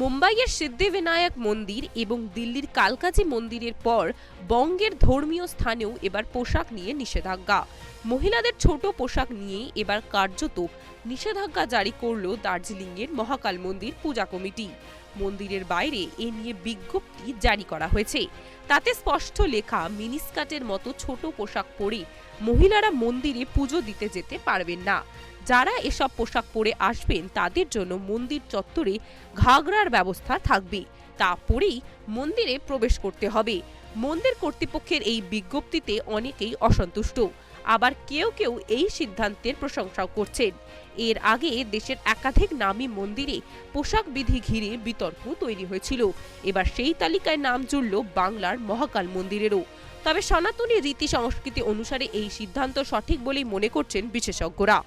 মুম্বাইয়ের সিদ্ধিবিনায়ক মন্দির এবং দিল্লির কালকাজি মন্দিরের পর বঙ্গের ধর্মীয় স্থানেও এবার পোশাক নিয়ে নিষেধাজ্ঞা। মহিলাদের ছোট পোশাক নিয়ে এবার কার্যত নিষেধাজ্ঞা জারি করল দার্জিলিংয়ের মহাকাল মন্দির পূজা কমিটি। মন্দিরের বাইরে এ নিয়ে বিজ্ঞপ্তি জারি করা হয়েছে। তাতে স্পষ্ট লেখা মিনিস্কার্টের মতো ছোট পোশাক পরে মহিলারা মন্দিরে পুজো দিতে যেতে পারবেন না। যারা এসব পোশাক পরে আসবেন, তাদের জন্য মন্দির চত্বরে ঘাগরার ব্যবস্থা থাকবে। তা পরেই মন্দিরে প্রবেশ করতে হবে। মন্দির কর্তৃপক্ষের এই বিজ্ঞপ্তিতে অনেকেই অসন্তুষ্ট। আবার কেউ কেউ এই সিদ্ধান্তের প্রশংসাও করছেন। এর আগে দেশের একাধিক নামী মন্দিরে পোশাক বিধি ঘিরে বিতর্ক তৈরি হয়েছিল। এবার সেই তালিকায় নাম জুড়ল বাংলার মহাকাল মন্দিরেরও। তবে সনাতনী রীতি সংস্কৃতি অনুসারে এই সিদ্ধান্ত সঠিক বলেই মনে করছেন বিশেষজ্ঞরা।